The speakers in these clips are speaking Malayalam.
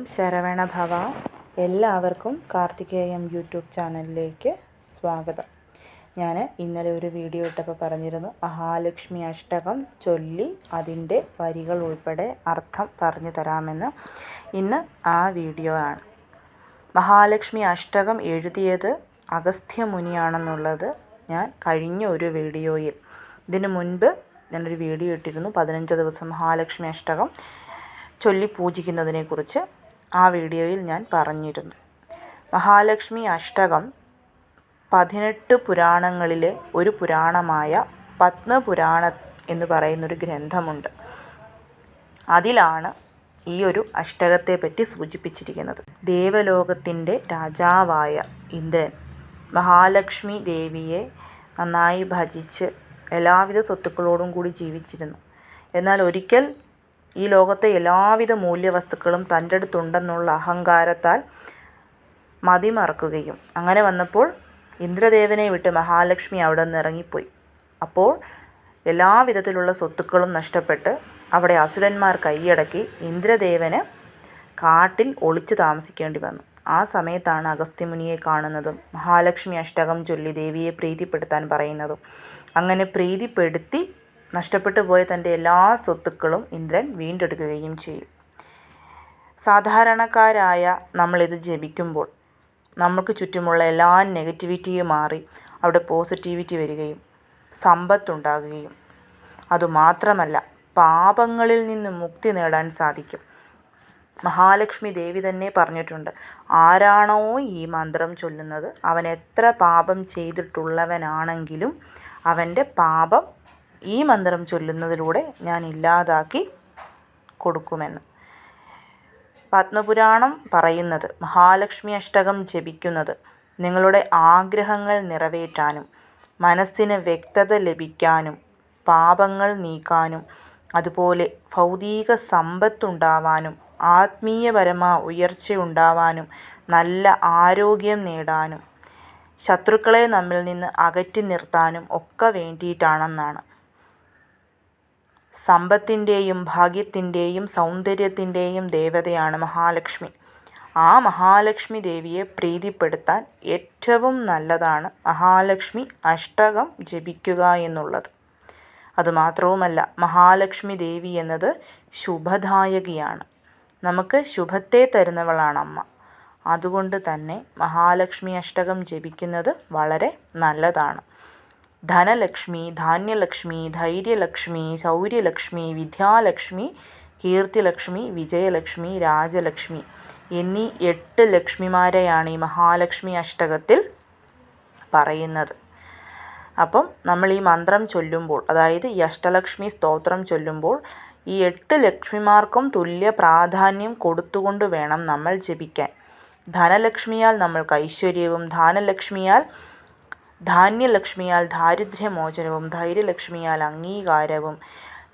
ഓം ശരവണ ഭവ എല്ലാവർക്കും കാർത്തികേയം യൂട്യൂബ് ചാനലിലേക്ക് സ്വാഗതം. ഞാൻ ഇന്നലെ ഒരു വീഡിയോ ഇട്ടപ്പോൾ പറഞ്ഞിരുന്നു മഹാലക്ഷ്മി അഷ്ടകം ചൊല്ലി അതിന്റെ വരികൾ ഉൾപ്പെടെ അർത്ഥം പറഞ്ഞു തരാമെന്ന്. ഇന്ന് ആ വീഡിയോ ആണ്. മഹാലക്ഷ്മി അഷ്ടകം എഴുതിയത് അഗസ്ത്യ മുനിയാണെന്നുള്ളത് ഞാൻ കഴിഞ്ഞ ഒരു വീഡിയോയിൽ ഇതിനു മുൻപ് ഞാനൊരു വീഡിയോ ഇട്ടിരുന്നു പതിനഞ്ച് ദിവസം മഹാലക്ഷ്മി അഷ്ടകം ചൊല്ലി പൂജിക്കുന്നതിനെക്കുറിച്ച്. ആ വീഡിയോയിൽ ഞാൻ പറഞ്ഞിരുന്നു. മഹാലക്ഷ്മി അഷ്ടകം പതിനെട്ട് പുരാണങ്ങളിലെ ഒരു പുരാണമായ പത്മപുരാണ എന്ന് പറയുന്നൊരു ഗ്രന്ഥമുണ്ട്. അതിലാണ് ഈ ഒരു അഷ്ടകത്തെ പറ്റി സൂചിപ്പിച്ചിരിക്കുന്നത്. ദേവലോകത്തിന്റെ രാജാവായ ഇന്ദ്രൻ മഹാലക്ഷ്മി ദേവിയെ നന്നായി ഭജിച്ച് എല്ലാവിധ സ്വത്തുക്കളോടും കൂടി ജീവിച്ചിരുന്നു. എന്നാൽ ഒരിക്കൽ ഈ ലോകത്തെ എല്ലാവിധ മൂല്യവസ്തുക്കളും തന്റെ അടുത്തുണ്ടെന്നുള്ള അഹങ്കാരത്താൽ മതിമറക്കുകയും. അങ്ങനെ വന്നപ്പോൾ ഇന്ദ്രദേവനെ വിട്ട് മഹാലക്ഷ്മി അവിടെ നിന്ന് ഇറങ്ങിപ്പോയി. അപ്പോൾ എല്ലാവിധത്തിലുള്ള സ്വത്തുക്കളും നഷ്ടപ്പെട്ട് അവിടെ അസുരന്മാർ കൈയടക്കി ഇന്ദ്രദേവന് കാട്ടിൽ ഒളിച്ചു താമസിക്കേണ്ടി വന്നു. ആ സമയത്താണ് അഗസ്ത്യമുനിയെ കാണുന്നതും മഹാലക്ഷ്മി അഷ്ടകം ചൊല്ലി ദേവിയെ പ്രീതിപ്പെടുത്താൻ പറയുന്നതും. അങ്ങനെ പ്രീതിപ്പെടുത്തി നഷ്ടപ്പെട്ടു പോയ തന്റെ എല്ലാ സ്വത്തുക്കളും ഇന്ദ്രൻ വീണ്ടെടുക്കുകയും ചെയ്യും. സാധാരണക്കാരായ നമ്മളിത് ജപിക്കുമ്പോൾ നമുക്ക് ചുറ്റുമുള്ള എല്ലാ നെഗറ്റിവിറ്റിയും മാറി അവിടെ പോസിറ്റിവിറ്റി വരികയും സമ്പത്തുണ്ടാകുകയും. അതുമാത്രമല്ല പാപങ്ങളിൽ നിന്ന് മുക്തി നേടാൻ സാധിക്കും. മഹാലക്ഷ്മി ദേവി തന്നെ പറഞ്ഞിട്ടുണ്ട് ആരാണോ ഈ മന്ത്രം ചൊല്ലുന്നത്? അവൻ എത്ര പാപം ചെയ്തിട്ടുള്ളവനാണെങ്കിലും അവന്റെ പാപം ഈ മന്ത്രം ചൊല്ലുന്നതിലൂടെ ഞാൻ ഇല്ലാതാക്കി കൊടുക്കുമെന്ന്. പത്മപുരാണം പറയുന്നത് മഹാലക്ഷ്മി അഷ്ടകം ജപിക്കുന്നത് നിങ്ങളുടെ ആഗ്രഹങ്ങൾ നിറവേറ്റാനും മനസ്സിന് വ്യക്തത ലഭിക്കാനും പാപങ്ങൾ നീക്കാനും അതുപോലെ ഭൗതിക സമ്പത്തുണ്ടാവാനും ആത്മീയപരമായ ഉയർച്ചയുണ്ടാവാനും നല്ല ആരോഗ്യം നേടാനും ശത്രുക്കളെ നമ്മിൽ നിന്ന് അകറ്റി നിർത്താനും ഒക്കെ വേണ്ടിയിട്ടാണെന്നാണ്. സമ്പത്തിന്റെയും ഭാഗ്യത്തിന്റെയും സൗന്ദര്യത്തിന്റെയും ദേവതയാണ് മഹാലക്ഷ്മി. ആ മഹാലക്ഷ്മി ദേവിയെ പ്രീതിപ്പെടുത്താൻ ഏറ്റവും നല്ലതാണ് മഹാലക്ഷ്മി അഷ്ടകം ജപിക്കുക എന്നുള്ളത്. അതുമാത്രവുമല്ല മഹാലക്ഷ്മി ദേവി എന്നത് ശുഭദായകിയാണ്. നമുക്ക് ശുഭത്തെ തരുന്നവളാണ് അമ്മ. അതുകൊണ്ട് തന്നെ മഹാലക്ഷ്മി അഷ്ടകം ജപിക്കുന്നത് വളരെ നല്ലതാണ്. ധനലക്ഷ്മി ധാന്യലക്ഷ്മി ധൈര്യലക്ഷ്മി ശൗര്യലക്ഷ്മി വിദ്യാലക്ഷ്മി കീർത്തിലക്ഷ്മി വിജയലക്ഷ്മി രാജലക്ഷ്മി എന്നീ എട്ട് ലക്ഷ്മിമാരെയാണ് ഈ മഹാലക്ഷ്മി അഷ്ടകത്തിൽ പറയുന്നത്. അപ്പം നമ്മൾ ഈ മന്ത്രം ചൊല്ലുമ്പോൾ അതായത് ഈ അഷ്ടലക്ഷ്മി സ്തോത്രം ചൊല്ലുമ്പോൾ ഈ എട്ട് ലക്ഷ്മിമാർക്കും തുല്യ പ്രാധാന്യം കൊടുത്തുകൊണ്ട് വേണം നമ്മൾ ജപിക്കാൻ. ധനലക്ഷ്മിയാൽ നമ്മൾക്ക് ഐശ്വര്യവും ധാനലക്ഷ്മിയാൽ ധാന്യലക്ഷ്മിയാൽ ദാരിദ്ര്യമോചനവും ധൈര്യലക്ഷ്മിയാൽ അംഗീകാരവും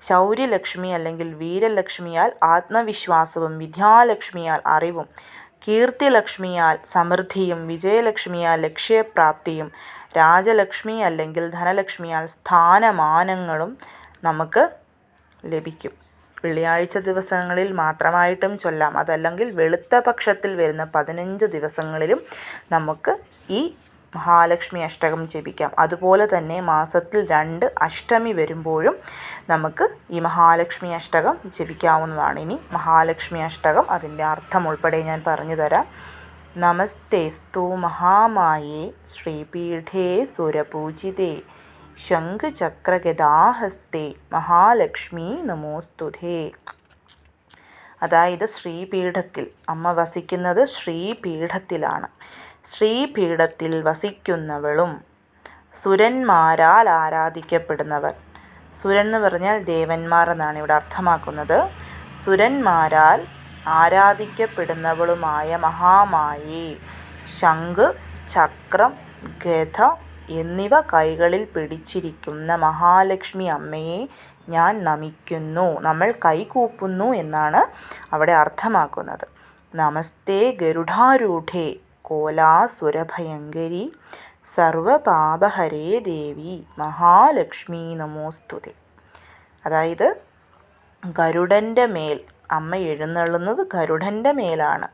ശൗര്യലക്ഷ്മി അല്ലെങ്കിൽ വീരലക്ഷ്മിയാൽ ആത്മവിശ്വാസവും വിദ്യാലക്ഷ്മിയാൽ അറിവും കീർത്തിലക്ഷ്മിയാൽ സമൃദ്ധിയും വിജയലക്ഷ്മിയാൽ ലക്ഷ്യപ്രാപ്തിയും രാജലക്ഷ്മി അല്ലെങ്കിൽ ധനലക്ഷ്മിയാൽ സ്ഥാനമാനങ്ങളും നമുക്ക് ലഭിക്കും. വെള്ളിയാഴ്ച ദിവസങ്ങളിൽ മാത്രമായിട്ടും ചൊല്ലാം. അതല്ലെങ്കിൽ വെളുത്ത പക്ഷത്തിൽ വരുന്ന പതിനഞ്ച് ദിവസങ്ങളിലും നമുക്ക് ഈ മഹാലക്ഷ്മി അഷ്ടകം ജപിക്കാം. അതുപോലെ തന്നെ മാസത്തിൽ രണ്ട് അഷ്ടമി വരുമ്പോഴും നമുക്ക് ഈ മഹാലക്ഷ്മി അഷ്ടകം ജപിക്കാവുന്നതാണ്. ഇനി മഹാലക്ഷ്മി അഷ്ടകം അതിന്റെ അർത്ഥം ഉൾപ്പെടെ ഞാൻ പറഞ്ഞു തരാം. നമസ്തേസ്തു മഹാമായേ ശ്രീപീഠേ സുരപൂജിതേ ശംഖുചക്രഗദാഹസ്തേ മഹാലക്ഷ്മി നമോസ്തുതേ. അതായത് ശ്രീപീഠത്തിൽ അമ്മ വസിക്കുന്നത് ശ്രീപീഠത്തിലാണ്. ശ്രീപീഠത്തിൽ വസിക്കുന്നവളും സുരന്മാരാൽ ആരാധിക്കപ്പെടുന്നവർ. സുരൻ എന്ന് പറഞ്ഞാൽ ദേവന്മാർ എന്നാണ് ഇവിടെ അർത്ഥമാക്കുന്നത്. സുരന്മാരാൽ ആരാധിക്കപ്പെടുന്നവളുമായ മഹാമായി ശംഖ് ചക്രം ഗഥ എന്നിവ കൈകളിൽ പിടിച്ചിരിക്കുന്ന മഹാലക്ഷ്മി അമ്മയെ ഞാൻ നമിക്കുന്നു. നമ്മൾ കൈകൂപ്പുന്നു എന്നാണ് അവിടെ അർത്ഥമാക്കുന്നത്. നമസ്തേ ഗരുഡാരൂഢേ. കോലാസുരഭയങ്കരി സർവപാപഹരേ ദേവി മഹാലക്ഷ്മി നമോസ്തുതി. അതായത് ഗരുഡന്റെ മേൽ അമ്മ എഴുന്നള്ളുന്നത് ഗരുഡന്റെ മേലാണ്.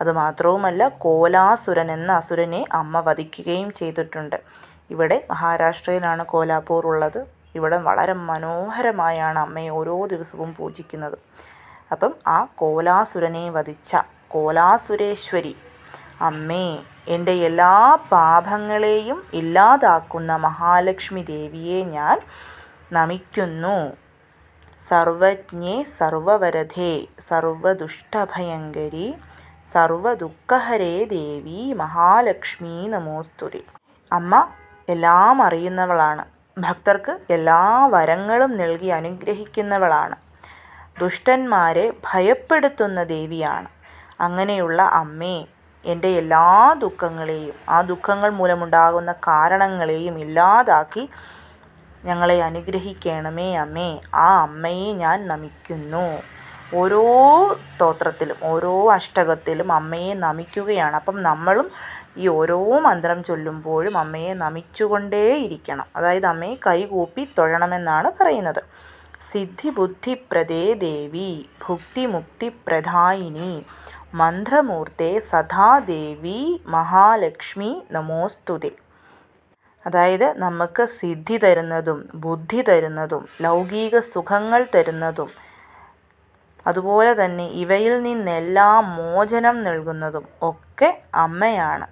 അതുമാത്രവുമല്ല കോലാസുരൻ എന്ന അസുരനെ അമ്മ വധിക്കുകയും ചെയ്തിട്ടുണ്ട്. ഇവിടെ മഹാരാഷ്ട്രയിലാണ് കോലാപൂർ ഉള്ളത്. ഇവിടെ വളരെ മനോഹരമായാണ് അമ്മയെ ഓരോ ദിവസവും പൂജിക്കുന്നത്. അപ്പം ആ കോലാസുരനെ വധിച്ച കോലാസുരേശ്വരി അമ്മേ എന്റെ എല്ലാ പാപങ്ങളെയും ഇല്ലാതാക്കുന്ന മഹാലക്ഷ്മി ദേവിയെ ഞാൻ നമിക്കുന്നു. സർവജ്ഞേ സർവവരധേ സർവദുഷ്ടഭയങ്കരി സർവദുഃഖഹരേ ദേവി മഹാലക്ഷ്മി നമോസ്തുതി. അമ്മ എല്ലാം അറിയുന്നവളാണ്. ഭക്തർക്ക് എല്ലാ വരങ്ങളും നൽകി അനുഗ്രഹിക്കുന്നവളാണ്. ദുഷ്ടന്മാരെ ഭയപ്പെടുത്തുന്ന ദേവിയാണ്. അങ്ങനെയുള്ള അമ്മേ എന്റെ എല്ലാ ദുഃഖങ്ങളെയും ആ ദുഃഖങ്ങൾ മൂലമുണ്ടാകുന്ന കാരണങ്ങളെയും ഇല്ലാതാക്കി ഞങ്ങളെ അനുഗ്രഹിക്കണമേ അമ്മേ. ആ അമ്മയെ ഞാൻ നമിക്കുന്നു. ഓരോ സ്തോത്രത്തിലും ഓരോ അഷ്ടകത്തിലും അമ്മയെ നമിക്കുകയാണ്. അപ്പം നമ്മളും ഈ ഓരോ മന്ത്രം ചൊല്ലുമ്പോഴും അമ്മയെ നമിച്ചുകൊണ്ടേയിരിക്കണം അതായത് അമ്മയെ കൈകൂപ്പി തൊഴണമെന്നാണ് പറയുന്നത്. സിദ്ധി ബുദ്ധിപ്രദേ ദേവി ഭുക്തിമുക്തിപ്രദായിനി മന്ത്രമൂർത്തെ സദാദേവി മഹാലക്ഷ്മി നമോസ്തുതി. അതായത് നമുക്ക് സിദ്ധി തരുന്നതും ബുദ്ധി തരുന്നതും ലൗകിക സുഖങ്ങൾ തരുന്നതും അതുപോലെ തന്നെ ഇവയിൽ നിന്നെല്ലാം മോചനം നൽകുന്നതും ഒക്കെ അമ്മയാണ്.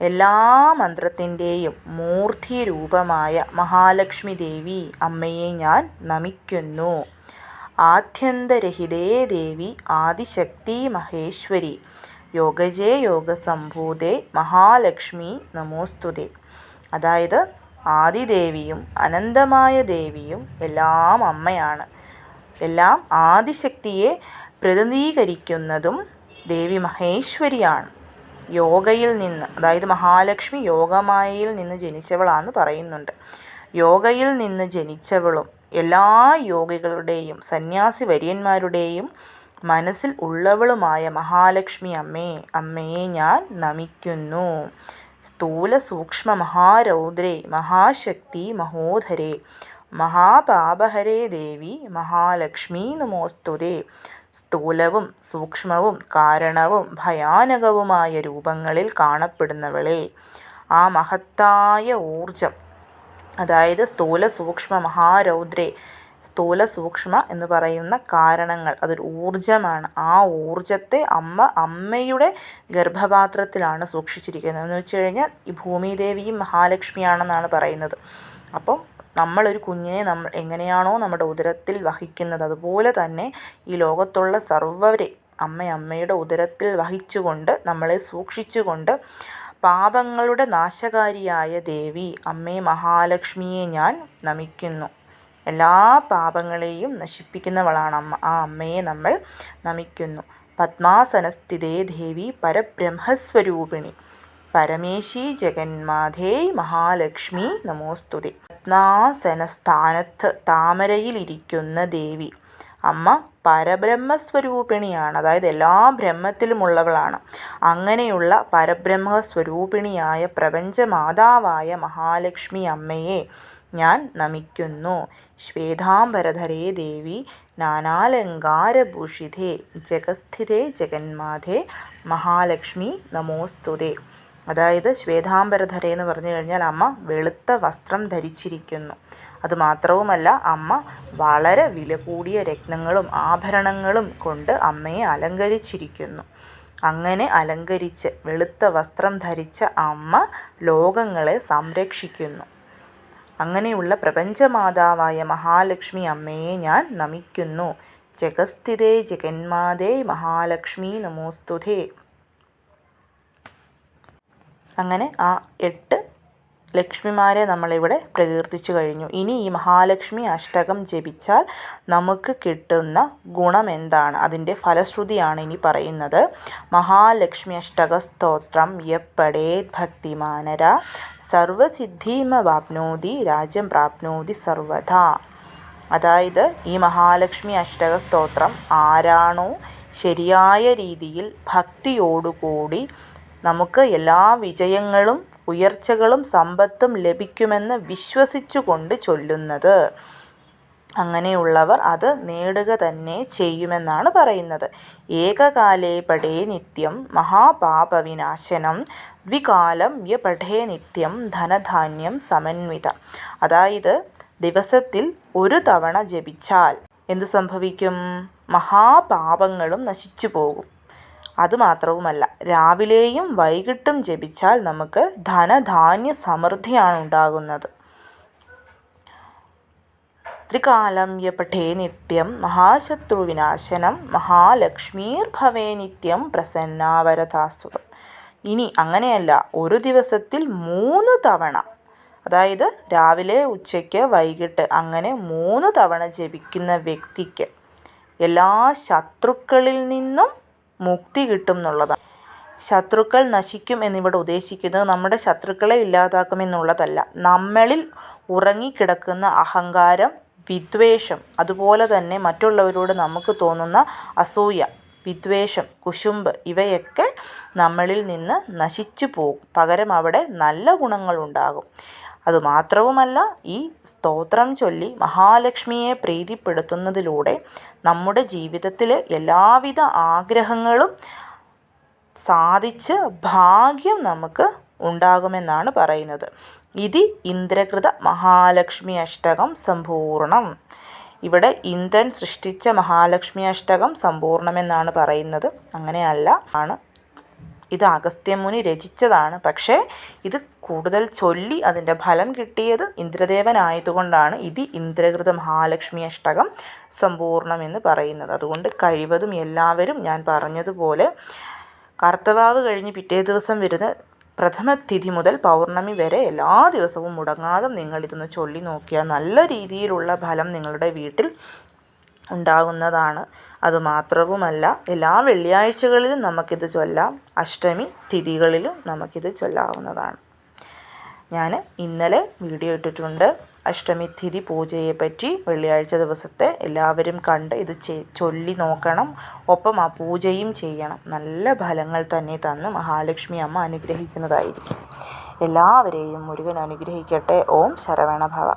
എല്ലാ മന്ത്രത്തിന്റെയും മൂർത്തി രൂപമായ മഹാലക്ഷ്മി ദേവി അമ്മയെ ഞാൻ നമിക്കുന്നു. ആദ്യന്തരഹിതേ ദേവി ആദിശക്തി മഹേശ്വരി. യോഗജേ യോഗസംഭൂതേ മഹാലക്ഷ്മി നമോസ്തുതേ. അതായത് ആദിദേവിയും അനന്തമായ ദേവിയും എല്ലാം അമ്മയാണ്. എല്ലാം ആദിശക്തിയെ പ്രതിനിധീകരിക്കുന്നതും ദേവി മഹേശ്വരിയാണ്. യോഗയിൽ നിന്ന് അതായത് മഹാലക്ഷ്മി യോഗമായയിൽ നിന്ന് ജനിച്ചവളാണെന്ന് പറയുന്നുണ്ട്. യോഗയിൽ നിന്ന് ജനിച്ചവളും എല്ലാ യോഗികളുടെയും സന്യാസി വര്യന്മാരുടെയും മനസ്സിൽ ഉള്ളവളുമായ മഹാലക്ഷ്മി അമ്മേ അമ്മയെ ഞാൻ നമിക്കുന്നു. സ്ഥൂല സൂക്ഷ്മ മഹാരൗദ്രേ മഹാശക്തി മഹോധരേ മഹാപാപഹരേ ദേവി മഹാലക്ഷ്മി നമോസ്തുതേ. സ്ഥൂലവും സൂക്ഷ്മവും കാരണവും ഭയാനകവുമായ രൂപങ്ങളിൽ കാണപ്പെടുന്നവളെ ആ മഹത്തായ ഊർജം അതായത് സ്ഥൂല സൂക്ഷ്മ മഹാരൗദ്രേ. സ്ഥൂല സൂക്ഷ്മ എന്ന് പറയുന്ന കാരണങ്ങൾ അതൊരു ഊർജമാണ് ആ ഊർജത്തെ അമ്മ അമ്മയുടെ ഗർഭപാത്രത്തിലാണ് സൂക്ഷിച്ചിരിക്കുന്നത്. എന്ന് വെച്ച് കഴിഞ്ഞാൽ ഈ ഭൂമിദേവിയും മഹാലക്ഷ്മിയാണെന്നാണ് പറയുന്നത്. അപ്പം നമ്മളൊരു കുഞ്ഞിനെ നമ്മൾ എങ്ങനെയാണോ നമ്മുടെ ഉദരത്തിൽ വഹിക്കുന്നത് അതുപോലെ തന്നെ ഈ ലോകത്തുള്ള സർവരെ അമ്മ അമ്മയുടെ ഉദരത്തിൽ വഹിച്ചുകൊണ്ട് നമ്മളെ സൂക്ഷിച്ചുകൊണ്ട് പാപങ്ങളുടെ നാശകാരിയായ ദേവി അമ്മേ മഹാലക്ഷ്മിയെ ഞാൻ നമിക്കുന്നു. എല്ലാ പാപങ്ങളെയും നശിപ്പിക്കുന്നവളാണ് അമ്മ. ആ അമ്മയെ നമ്മൾ നമിക്കുന്നു. പത്മാസനസ്ഥിതേ ദേവി പരബ്രഹ്മസ്വരൂപിണി. പരമേശി ജഗന്മാധേ മഹാലക്ഷ്മി നമോസ്തുതി. പത്മാസനസ്ഥാനത്ത് താമരയിലിരിക്കുന്ന ദേവി അമ്മ പരബ്രഹ്മസ്വരൂപിണിയാണ്. അതായത് എല്ലാ ബ്രഹ്മത്തിലുമുള്ളവളാണ്. അങ്ങനെയുള്ള പരബ്രഹ്മസ്വരൂപിണിയായ പ്രപഞ്ചമാതാവായ മഹാലക്ഷ്മി അമ്മയെ ഞാൻ നമിക്കുന്നു. ശ്വേതാംബരധരേ ദേവി നാനാലങ്കാരഭൂഷിതേ ജഗസ്ഥിതേ ജഗന്മാതേ മഹാലക്ഷ്മി നമോസ്തുതേ. അതായത് ശ്വേതാംബരധരേ എന്ന് പറഞ്ഞു കഴിഞ്ഞാൽ അമ്മ വെളുത്ത വസ്ത്രം ധരിച്ചിരിക്കുന്നു. അതുമാത്രവുമല്ല അമ്മ വളരെ വില കൂടിയ രത്നങ്ങളും ആഭരണങ്ങളും കൊണ്ട് അമ്മയെ അലങ്കരിച്ചിരിക്കുന്നു. അങ്ങനെ അലങ്കരിച്ച് വെളുത്ത വസ്ത്രം ധരിച്ച അമ്മ ലോകങ്ങളെ സംരക്ഷിക്കുന്നു. അങ്ങനെയുള്ള പ്രപഞ്ചമാതാവായ മഹാലക്ഷ്മി അമ്മയെ ഞാൻ നമിക്കുന്നു. ജഗസ്ഥിതേ ജഗന്മാതേ മഹാലക്ഷ്മി നമോസ്തുതേ. അങ്ങനെ ആ എട്ട് ലക്ഷ്മിമാരെ നമ്മളിവിടെ പ്രകീർത്തിച്ചു കഴിഞ്ഞു. ഇനി ഈ മഹാലക്ഷ്മി അഷ്ടകം ജപിച്ചാൽ നമുക്ക് കിട്ടുന്ന ഗുണം എന്താണ്? അതിന്റെ ഫലശ്രുതിയാണ് ഇനി പറയുന്നത്. മഹാലക്ഷ്മി അഷ്ടക സ്തോത്രം യപ്പടേ ഭക്തിമാനര സർവസിദ്ധിമവാപ്നോതി രാജ്യം പ്രാപ്നോതി സർവത അതായത് ഈ മഹാലക്ഷ്മി അഷ്ടക സ്തോത്രം ആരാണോ ശരിയായ രീതിയിൽ ഭക്തിയോടുകൂടി നമുക്ക് എല്ലാ വിജയങ്ങളും ഉയർച്ചകളും സമ്പത്തും ലഭിക്കുമെന്ന് വിശ്വസിച്ചുകൊണ്ട് ചൊല്ലുന്നത്. അങ്ങനെയുള്ളവർ അത് നേടുക തന്നെ ചെയ്യുമെന്നാണ് പറയുന്നത്. ഏകകാലേ പഠേ നിത്യം മഹാപാപവിനാശനം ദ്വികാലം യ പഠേ നിത്യം ധനധാന്യം സമന്വിത. അതായത് ദിവസത്തിൽ ഒരു തവണ ജപിച്ചാൽ എന്ത് സംഭവിക്കും? മഹാപാപങ്ങളും നശിച്ചു പോകും അതുമാത്രവുമല്ല രാവിലെയും വൈകിട്ടും ജപിച്ചാൽ നമുക്ക് ധനധാന്യ സമൃദ്ധിയാണ് ഉണ്ടാകുന്നത്. ത്രികാലം യ പഠേ നിത്യം മഹാശത്രുവിനാശനം മഹാലക്ഷ്മീർ ഭവേ നിത്യം പ്രസന്നാവരതാസ്തുതം. ഇനി അങ്ങനെയല്ല ഒരു ദിവസത്തിൽ മൂന്ന് തവണ. അതായത് രാവിലെ ഉച്ചയ്ക്ക് വൈകിട്ട് അങ്ങനെ മൂന്ന് തവണ ജപിക്കുന്ന വ്യക്തിക്ക് എല്ലാ ശത്രുക്കളിൽ നിന്നും മുക്തി കിട്ടും എന്നുള്ളതാണ്. ശത്രുക്കൾ നശിക്കും എന്നിവിടെ ഉദ്ദേശിക്കുന്നത് നമ്മുടെ ശത്രുക്കളെ ഇല്ലാതാക്കുമെന്നുള്ളതല്ല നമ്മളിൽ ഉറങ്ങിക്കിടക്കുന്ന അഹങ്കാരം വിദ്വേഷം അതുപോലെ തന്നെ മറ്റുള്ളവരോട് നമുക്ക് തോന്നുന്ന അസൂയ വിദ്വേഷം കുശുമ്പ് ഇവയൊക്കെ നമ്മളിൽ നിന്ന് നശിച്ചു പോകും. പകരം അവിടെ നല്ല ഗുണങ്ങളുണ്ടാകും. അതുമാത്രവുമല്ല ഈ സ്തോത്രം ചൊല്ലി മഹാലക്ഷ്മിയെ പ്രീതിപ്പെടുത്തുന്നതിലൂടെ നമ്മുടെ ജീവിതത്തിലെ എല്ലാവിധ ആഗ്രഹങ്ങളും സാധിച്ച് ഭാഗ്യം നമുക്ക് ഉണ്ടാകുമെന്നാണ് പറയുന്നത്. ഇതി ഇന്ദ്രകൃത മഹാലക്ഷ്മി അഷ്ടകം സമ്പൂർണം. ഇവിടെ ഇന്ദ്രൻ സൃഷ്ടിച്ച മഹാലക്ഷ്മി അഷ്ടകം സമ്പൂർണമെന്നാണ് പറയുന്നത്. അങ്ങനെയല്ല ആണ് ഇത് അഗസ്ത്യമുനി രചിച്ചതാണ്. പക്ഷേ ഇത് കൂടുതൽ ചൊല്ലി അതിന്റെ ഫലം കിട്ടിയത് ഇന്ദ്രദേവനായതുകൊണ്ടാണ്. ഇതി ഇന്ദ്രകൃത മഹാലക്ഷ്മി അഷ്ടകം സമ്പൂർണമെന്ന് പറയുന്നത്. അതുകൊണ്ട് കഴിവതും എല്ലാവരും ഞാൻ പറഞ്ഞതുപോലെ കർത്തവാവ് കഴിഞ്ഞ് പിറ്റേ ദിവസം വരുന്ന പ്രഥമ തിഥി മുതൽ പൗർണമി വരെ എല്ലാ ദിവസവും മുടങ്ങാതെ നിങ്ങൾ ഇതൊന്ന് ചൊല്ലി നോക്കിയാൽ നല്ല രീതിയിലുള്ള ഫലം നിങ്ങളുടെ വീട്ടിൽ ഉണ്ടാകുന്നതാണ്. അതുമാത്രവുമല്ല എല്ലാ വെള്ളിയാഴ്ചകളിലും നമുക്കിത് ചൊല്ലാം അഷ്ടമി തിഥികളിലും നമുക്കിത് ചൊല്ലാവുന്നതാണ്. ഞാൻ ഇന്നലെ വീഡിയോ ഇട്ടിട്ടുണ്ട്. അഷ്ടമി തിഥി പൂജയെ പറ്റി വെള്ളിയാഴ്ച ദിവസത്തെ എല്ലാവരും കണ്ട് ഇത് ചൊല്ലി നോക്കണം. ഒപ്പം ആ പൂജയും ചെയ്യണം. നല്ല ഫലങ്ങൾ തന്നെ തന്ന് മഹാലക്ഷ്മി അമ്മ അനുഗ്രഹിക്കുന്നതായിരിക്കും. എല്ലാവരെയും മുരുകൻ അനുഗ്രഹിക്കട്ടെ. ഓം ശരവണഭവ.